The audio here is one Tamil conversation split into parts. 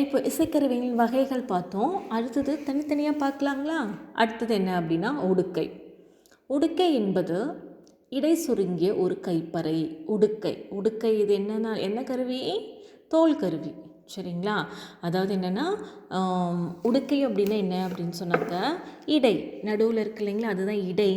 இப்போ இசைக்கருவிகளின் வகைகள் பார்த்தோம். அடுத்தது தனித்தனியாக பார்க்கலாங்களா? அடுத்தது என்ன அப்படின்னா உடுக்கை. உடுக்கை என்பது இடை சுருங்கிய ஒரு கைப்பறை. உடுக்கை. உடுக்கை இது என்னன்னா என்ன கருவி? தோல் கருவி. சரிங்களா? அதாவது என்னென்னா உடுக்கை அப்படின்னா என்ன அப்படின்னு சொன்னாக்க இடை. நடுவில் இருக்கு இல்லைங்களா? அதுதான் இடை.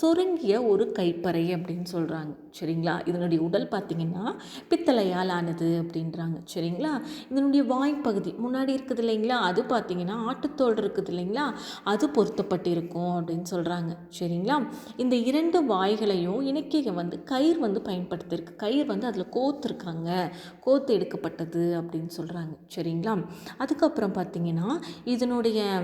சுருங்கிய ஒரு கைப்பறை அப்படின்னு சொல்கிறாங்க சரிங்களா? இதனுடைய உடல் பார்த்திங்கன்னா பித்தளையால் ஆனது அப்படின்றாங்க. சரிங்களா? இதனுடைய வாய்ப்பகுதி முன்னாடி இருக்குது இல்லைங்களா? அது பார்த்திங்கன்னா ஆட்டுத்தோல் இருக்குது இல்லைங்களா? அது பொருத்தப்பட்டிருக்கும் அப்படின்னு சொல்கிறாங்க சரிங்களா? இந்த இரண்டு வாய்களையும் இணைக்க வந்து கயிறு வந்து பயன்படுத்தியிருக்கு. கயிறு வந்து அதில் கோத்துருக்காங்க கோத்து எடுக்கப்பட்டது அப்படின்னு சொல்கிறாங்க சரிங்களா? அதுக்கப்புறம் பார்த்திங்கன்னா இதனுடைய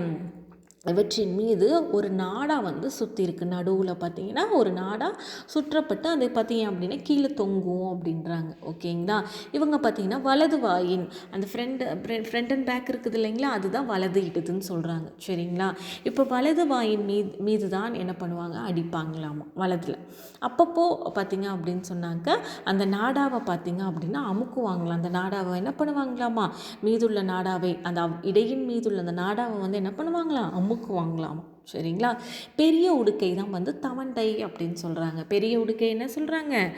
இவற்றின் மீது ஒரு நாடாக வந்து சுற்றி இருக்கு. நடுவில் பார்த்தீங்கன்னா ஒரு நாடாக சுற்றப்பட்டு அது பார்த்தீங்க அப்படின்னா கீழே தொங்கும் அப்படின்றாங்க. ஓகேங்களா? இவங்க பார்த்தீங்கன்னா வலது வாயின் அந்த ஃப்ரண்ட் ஃப்ரண்ட் அண்ட் பேக் இருக்குது இல்லைங்களா? அதுதான் வலது இடதுன்னு சொல்கிறாங்க சரிங்களா? இப்போ வலது வாயின் மீது மீது தான் என்ன பண்ணுவாங்க? அடிப்பாங்களாமா? வலதில். அப்பப்போ பார்த்தீங்க அப்படின்னு சொன்னாக்க அந்த நாடாவை பார்த்தீங்க அப்படின்னா அமுக்குவாங்களாம். அந்த நாடாவை என்ன பண்ணுவாங்களாமா? மீதுள்ள நாடாவை அந்த இடையின் மீதுள்ள அந்த நாடாவை வந்து என்ன பண்ணுவாங்களாம்? அமுக்குவாங்களாம் சரிங்களா? பெரிய உடுக்கை தான் வந்து தவண்டை அப்படின்னு சொல்கிறாங்க பெரிய உடுக்கை என்ன சொல்கிறாங்க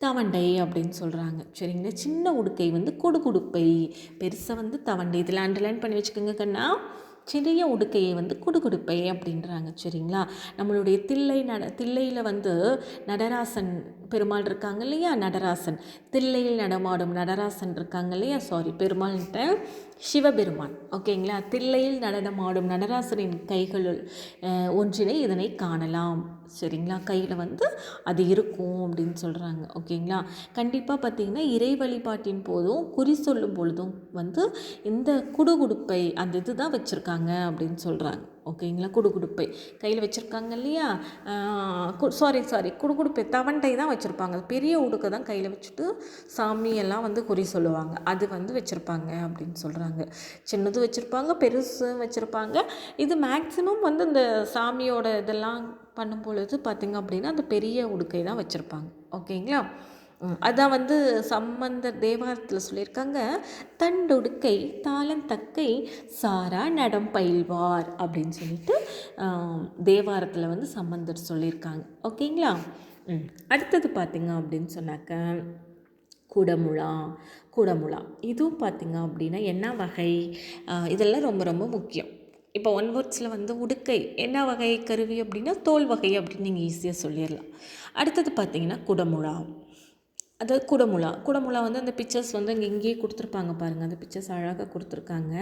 தவண்டை அப்படின்னு சொல்கிறாங்க சரிங்களா? சின்ன உடுக்கை வந்து கொடுக்குடுப்பை பெருசாக வந்து தவண்டை. இதில் அண்டர்லைன் பண்ணி வச்சுக்கோங்க கண்ணா. சிறிய உடுக்கையை வந்து குடுகுடுப்பை அப்படின்றாங்க சரிங்களா? நம்மளுடைய தில்லை நட தில்லையில் வந்து நடராசன் பெருமாள் இருக்காங்க இல்லையா? நடராசன். தில்லையில் நடமாடும் நடராசன் இருக்காங்க இல்லையா? சாரி பெருமாள்கிட்ட சிவபெருமான். ஓகேங்களா? தில்லையில் நடனமாடும் நடராசனின் கைகளுள் ஒன்றினை இதனை காணலாம். சரிங்களா? கையில் வந்து அது இருக்கும் அப்படின்னு சொல்கிறாங்க ஓகேங்களா? கண்டிப்பாக பார்த்தீங்கன்னா இறை வழிபாட்டின் போதும் குறி சொல்லும் பொழுதும் வந்து இந்த குடுகுடுப்பை அந்த இது தான் வச்சுருக்காங்க. அப்படின்னு சொல்கிறாங்க ஓகேங்களா குடுகுடுப்பை கையில் வச்சுருக்காங்க இல்லையா? சாரி சாரி குடுகுடுப்பை தவண்டை தான் வச்சுருப்பாங்க. பெரிய உடுக்கை தான் கையில் வச்சுட்டு சாமியெல்லாம் வந்து குறி சொல்லுவாங்க. அது வந்து வச்சுருப்பாங்க அப்படின்னு சொல்கிறாங்க சின்னது வச்சுருப்பாங்க பெருசு வச்சுருப்பாங்க. இது மேக்ஸிமம் வந்து இந்த சாமியோட இதெல்லாம் பண்ணும் பொழுது பார்த்திங்க அப்படின்னா அந்த பெரிய உடுக்கை தான் வச்சுருப்பாங்க. ஓகேங்களா அதான் வந்து சம்பந்தர் தேவாரத்தில் சொல்லியிருக்காங்க தண்டுடுக்கை தாளந்தக்கை சாரா நடம் பயில்வார் அப்படின்னு சொல்லிட்டு தேவாரத்தில் வந்து சம்பந்தர் சொல்லியிருக்காங்க. ஓகேங்களா? ம் அடுத்தது பார்த்திங்க அப்படின்னு சொன்னாக்க குடமுழா குடமுழா. இதுவும் பார்த்திங்க அப்படின்னா என்ன வகை? இதெல்லாம் ரொம்ப ரொம்ப முக்கியம். இப்போ ஒன் வேர்ட்ஸில் வந்து உடுக்கை. என்ன வகை கருவி அப்படின்னா தோல் வகை அப்படின்னு நீங்கள் ஈஸியாக சொல்லிடலாம். அடுத்தது பார்த்தீங்கன்னா குடமுழா. அதாவது குடமுலா குடமுலா வந்து அந்த பிக்சர்ஸ் வந்து இங்கே இங்கேயே கொடுத்துருப்பாங்க பாருங்கள் அந்த பிக்சர்ஸ் அழகாக கொடுத்துருக்காங்க.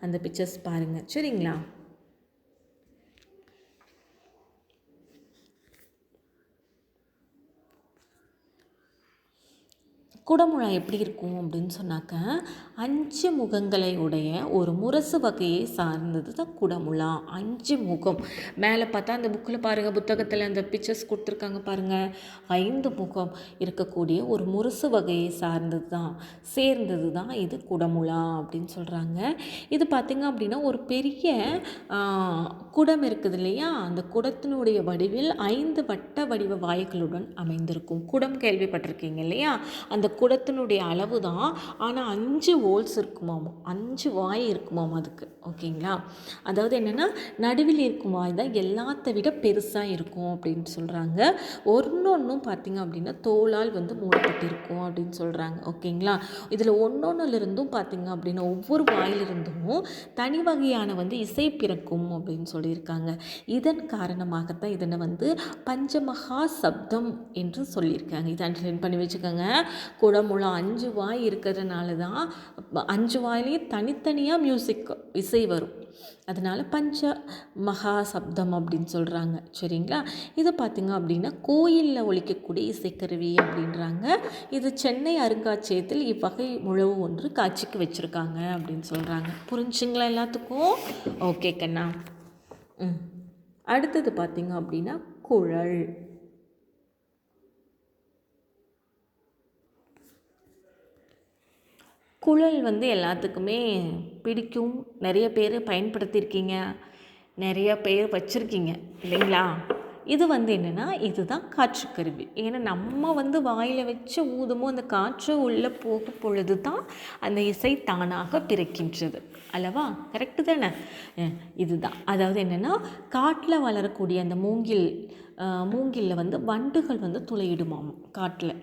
அந்த பிக்சர்ஸ் பாருங்கள் சரிங்களா? குடமுழா எப்படி இருக்கும் அப்படின்னு சொன்னாக்க அஞ்சு முகங்களை உடைய ஒரு முரசு வகையை சார்ந்தது தான் குடமுழா. அஞ்சு முகம். மேலே பார்த்தா அந்த புக்கில் பாருங்கள் புத்தகத்தில் அந்த பிக்சர்ஸ் கொடுத்துருக்காங்க பாருங்கள் ஐந்து முகம் இருக்கக்கூடிய ஒரு முரசு வகையை சார்ந்தது தான் சேர்ந்தது தான் இது குடமுழா அப்படின்னு சொல்கிறாங்க இது பார்த்திங்க அப்படின்னா ஒரு பெரிய குடம் இருக்குது இல்லையா? அந்த குடத்தினுடைய வடிவில் ஐந்து வட்ட வடிவ வாய்களுடன் அமைந்திருக்கும். குடம் கேள்விப்பட்டிருக்கீங்க இல்லையா? அந்த குடத்தினுடைய அளவு தான் ஆனால் அஞ்சு ஹோல்ஸ் இருக்குமாம். அஞ்சு வாய் இருக்குமாம் அதுக்கு. ஓகேங்களா? அதாவது என்னென்னா நடுவில் இருக்கும் வாய் தான் எல்லாத்த விட பெருசாக இருக்கும் அப்படின்னு சொல்கிறாங்க ஒன்றொன்றும் பார்த்திங்க அப்படின்னா தோலால் வந்து மூடப்பட்டிருக்கும் அப்படின்னு சொல்கிறாங்க ஓகேங்களா? இதில் ஒன்றொன்னுலேருந்தும் பார்த்தீங்க அப்படின்னா ஒவ்வொரு வாயிலிருந்தும் தனி வகையான வந்து இசை பிறக்கும் அப்படின்னு சொல்லியிருக்காங்க. இதன் காரணமாகத்தான் இதனை வந்து பஞ்சமகா சப்தம் என்று சொல்லியிருக்காங்க. இதை அண்டர்லைன் பண்ணி வச்சுக்கோங்க? குடமுழம் அஞ்சு வாய் இருக்கிறதுனால தான் அஞ்சு வாயிலையும் தனித்தனியாக மியூசிக் இசை வரும். அதனால் பஞ்ச மகா சப்தம் அப்படின்னு சொல்கிறாங்க சரிங்களா? இது பார்த்திங்க அப்படின்னா கோயிலில் ஒழிக்கக்கூடிய இசைக்கருவி அப்படின்றாங்க. இது சென்னை அருங்காட்சியகத்தில் இவ்வகை முழவு ஒன்று காட்சிக்கு வச்சுருக்காங்க அப்படின்னு சொல்கிறாங்க புரிஞ்சுங்களா எல்லாத்துக்கும்? ஓகே கண்ணா. ம். அடுத்தது பார்த்திங்க அப்படின்னா குழல். குழல் வந்து எல்லாத்துக்குமே பிடிக்கும். நிறைய பேர் பயன்படுத்தியிருக்கீங்க. நிறைய பேர் வச்சுருக்கீங்க. இல்லைங்களா? இது வந்து என்னென்னா இதுதான் காற்று கருவி ஏன்னா நம்ம வந்து வாயில் வச்சு ஊதுமோ அந்த காற்று உள்ளே போகும் பொழுது தான் அந்த இசை தானாக பிறக்கின்றது. அல்லவா? கரெக்டு தானே? இதுதான். அதாவது என்னென்னா காட்டில் வளரக்கூடிய அந்த மூங்கில் மூங்கிலில் வந்து வண்டுகள் வந்து துளையிடுமாம் காட்டில்.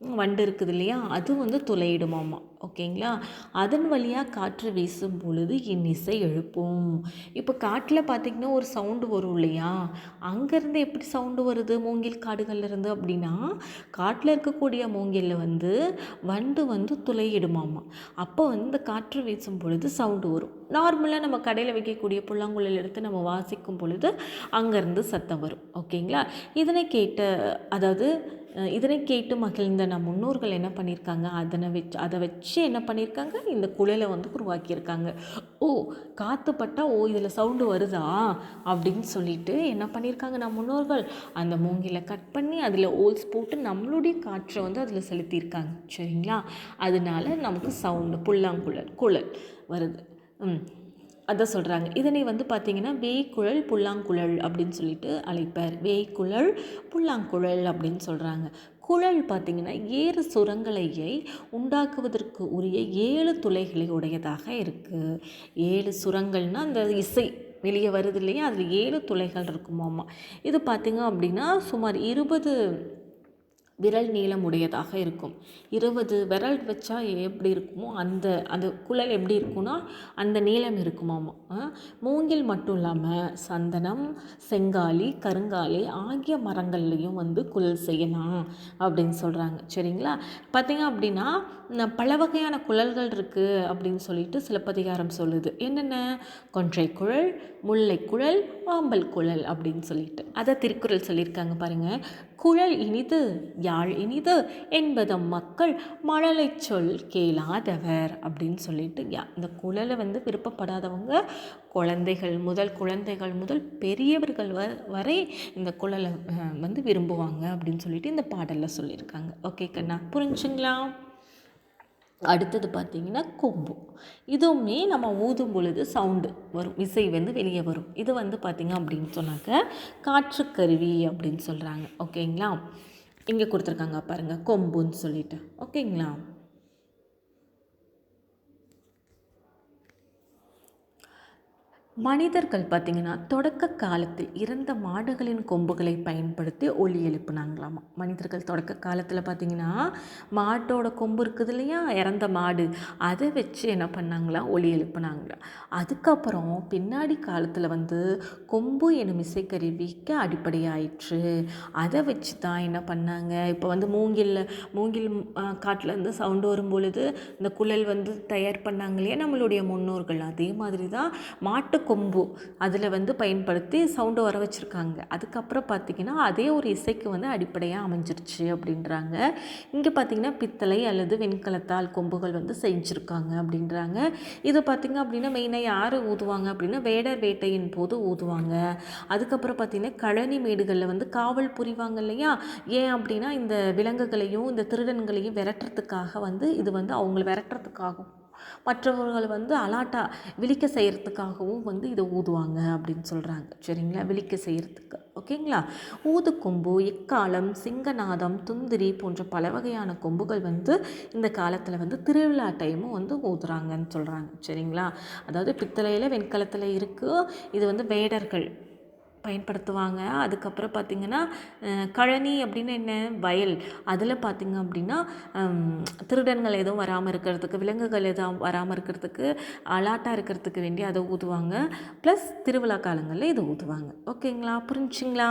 வண்டு இருக்குது இல்லையா? அது வந்து துளையிடுமாமா. ஓகேங்களா? அதன் வழியாக காற்று வீசும் பொழுது என் இசை எழுப்பும். இப்போ காட்டில் பார்த்திங்கன்னா ஒரு சவுண்டு வரும் இல்லையா? அங்கேருந்து எப்படி சவுண்டு வருது? மூங்கில் காடுகள்லேருந்து அப்படின்னா காட்டில் இருக்கக்கூடிய மூங்கிலில் வந்து வண்டு வந்து துளையிடுமாமா. அப்போ வந்து இந்த காற்று வீசும் பொழுது சவுண்டு வரும். நார்மலாக நம்ம கடையில் வைக்கக்கூடிய புல்லாங்குழல் எடுத்து நம்ம வாசிக்கும் பொழுது அங்கேருந்து சத்தம் வரும். ஓகேங்களா? இதனை கேட்ட அதாவது இதனை கேட்டு மகிழ்ந்த நம் முன்னோர்கள் என்ன பண்ணியிருக்காங்க அதனை வச்சு அதை வச்சு என்ன பண்ணியிருக்காங்க இந்த குழலை வந்து உருவாக்கியிருக்காங்க. ஓ காற்று ஓ இதில் சவுண்டு வருதா? அப்படின்னு சொல்லிட்டு என்ன பண்ணியிருக்காங்க நம் முன்னோர்கள்? அந்த மூங்கில கட் பண்ணி அதில் ஓல்ஸ் போட்டு நம்மளுடைய காற்றை வந்து அதில் செலுத்தியிருக்காங்க. சரிங்களா? அதனால நமக்கு சவுண்டு புல்லாங்குழல் குழல் வருது. ம். அதான் சொல்கிறாங்க இதனை வந்து பார்த்தீங்கன்னா வேய்க்குழல் புல்லாங்குழல் அப்படின்னு சொல்லிட்டு அழைப்பார். வேய்க்குழல் புல்லாங்குழல் அப்படின்னு சொல்கிறாங்க குழல் பார்த்திங்கன்னா ஏறு சுரங்களையை உண்டாக்குவதற்கு உரிய ஏழு துளைகளை உடையதாக இருக்குது ஏழு சுரங்கள்னால் அந்த இசை வெளியே வருது இல்லையா? அதில் ஏழு துளைகள் இருக்குமாம்மா இது பார்த்திங்க அப்படின்னா சுமார் இருபது விரல் நீளம் உடையதாக இருக்கும். இருபது விரல் வச்சா எப்படி இருக்குமோ அந்த அந்த குழல் எப்படி இருக்கும்னா அந்த நீளம் இருக்குமாமா. ஆ, மூங்கில் மட்டும் இல்லாமல் சந்தனம் செங்காலி கருங்காலி ஆகிய மரங்கள்லையும் வந்து குழல் செய்யலாம் அப்படின்னு சொல்கிறாங்க சரிங்களா? பார்த்தீங்க அப்படின்னா பல வகையான குழல்கள் இருக்குது அப்படின்னு சொல்லிட்டு சிலப்பதிகாரம் சொல்லுது. என்னென்ன? கொன்றை குழல் முல்லை குழல் ஆம்பல் குழல் அப்படின்னு சொல்லிட்டு. அதை திருக்குறள் சொல்லியிருக்காங்க பாருங்கள் குழல் இனிது யாழ் இனிது என்பதம் மக்கள் மழலை சொல் கேளாதவர் அப்படின்னு சொல்லிட்டு யா- இந்த குழலை வந்து விருப்பப்படாதவங்க குழந்தைகள் முதல் குழந்தைகள் முதல் பெரியவர்கள் வ வரை இந்த குழலை வந்து விரும்புவாங்க அப்படின்னு சொல்லிட்டு இந்த பாடலில் சொல்லியிருக்காங்க. ஓகே கண்ணா புரிஞ்சுங்களா? அடுத்தது பார்த்தீங்கன்னா கொம்பு. இதுவுமே நம்ம ஊதும் பொழுது சவுண்டு வரும் இசை வந்து வெளியே வரும். இது வந்து பார்த்திங்க அப்படின்னு சொன்னாக்க காற்றுக்கருவி அப்படின்னு சொல்கிறாங்க ஓகேங்களா இங்கே கொடுத்துருக்காங்க பாருங்கள் கொம்புன்னு சொல்லிட்டு. ஓகேங்களா? மனிதர்கள் பார்த்திங்கன்னா தொடக்க காலத்தில் இறந்த மாடுகளின் கொம்புகளை பயன்படுத்தி ஒலி எழுப்புனாங்களாமா? மனிதர்கள் தொடக்க காலத்தில் பார்த்திங்கன்னா மாட்டோட கொம்பு இருக்குது இல்லையா? இறந்த மாடு. அதை வச்சு என்ன பண்ணாங்களாம் ஒலி எழுப்புனாங்களாம் அதுக்கப்புறம் பின்னாடி காலத்தில் வந்து கொம்பு எனும் இசைக்கருவிக்கு அடிப்படையாயிற்று. அதை வச்சு தான் என்ன பண்ணாங்க? இப்போ வந்து மூங்கில் மூங்கில் காட்டிலேருந்து சவுண்டு வரும் பொழுது இந்த குழல் வந்து தயார் பண்ணாங்க இல்லையா? நம்மளுடைய முன்னோர்கள். அதே மாதிரி தான் மாட்டு கொம்பு அதில் வந்து பயன்படுத்தி சவுண்டை வர வச்சுருக்காங்க. அதுக்கப்புறம் பார்த்திங்கன்னா அதே ஒரு இசைக்கு வந்து அடிப்படையாக அமைஞ்சிருச்சு அப்படின்றாங்க. இங்கே பார்த்திங்கன்னா பித்தளை அல்லது வெண்கலத்தால் கொம்புகள் வந்து செஞ்சுருக்காங்க அப்படின்றாங்க. இது பார்த்திங்க அப்படின்னா மெயினாக யார் ஊதுவாங்க அப்படின்னா வேடர் வேட்டையின் போது ஊதுவாங்க. அதுக்கப்புறம் பார்த்திங்கன்னா கழனி மேடுகளில் வந்து காவல் புரிவாங்க இல்லையா? ஏன் அப்படின்னா இந்த விலங்குகளையும் இந்த திருடன்களையும் விரட்டுறதுக்காக வந்து இது வந்து அவங்கள விரட்டுறதுக்காகவும் மற்றவர்கள் வந்து அலாட்டாக விழிக்க செய்கிறதுக்காகவும் வந்து இதை ஊதுவாங்க அப்படின்னு சொல்கிறாங்க சரிங்களா? விழிக்க செய்கிறதுக்கு ஓகேங்களா? ஊதுக்கொம்பு எக்காலம் சிங்கநாதம் துந்திரி போன்ற பல வகையான கொம்புகள் வந்து இந்த காலத்தில் வந்து திருவிழா டைமும் வந்து ஊதுறாங்கன்னு சொல்கிறாங்க சரிங்களா? அதாவது பித்தளையில் வெண்கலத்தில் இருக்குது இது வந்து வேடர்கள். பயன்படுத்துவாங்க. அதுக்கப்புறம் பார்த்திங்கன்னா கழனி அப்படின்னு என்ன? வயல். அதில் பார்த்திங்க அப்படின்னா திருடன்கள் எதுவும் வராமல் இருக்கிறதுக்கு விலங்குகள் எதுவும் வராமல் இருக்கிறதுக்கு அலாட்டாக இருக்கிறதுக்கு வேண்டி அதை ஊதுவாங்க. ப்ளஸ் திருவிழா காலங்களில் இதை ஊதுவாங்க. ஓகேங்களா? புரிஞ்சுங்களா?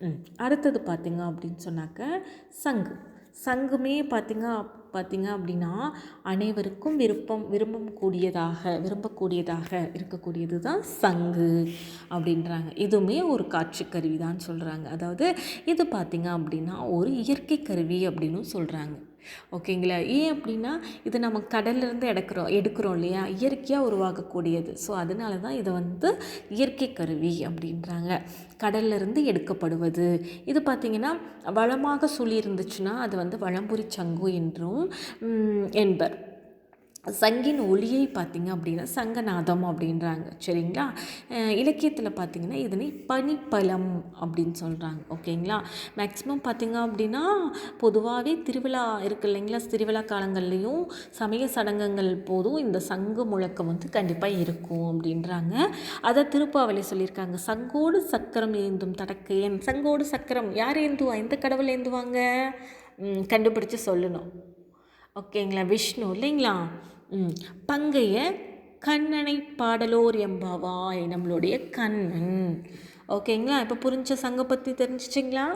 ம். அடுத்தது பார்த்திங்க அப்படின்னு சொன்னாக்க சங்கு. சங்குமே பார்த்திங்க பார்த்திங்க அப்படின்னா அனைவருக்கும் விருப்பம் விரும்பம் கூடியதாக விரும்பக்கூடியதாக இருக்கக்கூடியது தான் சங்கு அப்படின்றாங்க. இதுவுமே ஒரு காட்சி கருவி தான் சொல்கிறாங்க அதாவது இது பார்த்திங்க அப்படின்னா ஒரு இயற்கை கருவி அப்படின்னு சொல்கிறாங்க ஓகேங்களா? ஏன் அப்படின்னா இது நம்ம கடல்லேருந்து எடுக்கிறோம் எடுக்கிறோம் இல்லையா? இயற்கையாக உருவாக்கக்கூடியது. ஸோ அதனால தான் இதை வந்து இயற்கை கருவி அப்படின்றாங்க. கடல்லேருந்து எடுக்கப்படுவது. இது பார்த்திங்கன்னா வளமாக சுழி இருந்துச்சுன்னா அது வந்து வளம்புரி சங்கு என்றும் என்பர். சங்கின் ஒளியை பார்த்திங்க அப்படின்னா சங்கநாதம் அப்படின்றாங்க. சரிங்களா? இலக்கியத்தில் பார்த்திங்கன்னா இதனை பனிப்பழம் அப்படின்னு சொல்கிறாங்க ஓகேங்களா? மேக்ஸிமம் பார்த்திங்க அப்படின்னா பொதுவாகவே திருவிழா இருக்குது இல்லைங்களா? திருவிழா காலங்கள்லேயும் சமய சடங்குகள் போதும் இந்த சங்கு முழக்கம் வந்து கண்டிப்பாக இருக்கும் அப்படின்றாங்க. அதை திருப்பாவளி சொல்லியிருக்காங்க. சங்கோடு சக்கரம் ஏந்தும் தடக்கையன். சங்கோடு சக்கரம் யார் ஏந்துவா? எந்த கடவுள் ஏந்துவாங்க? கண்டுபிடிச்சி சொல்லணும். ஓகேங்களா? விஷ்ணு இல்லைங்களா? பங்கைய கண்ணனை பாடலோர் எம்பாவாய் நம்மளுடைய கண்ணன். ஓகேங்களா? இப்போ புரிஞ்ச சங்கம் பற்றி தெரிஞ்சிச்சிங்களா?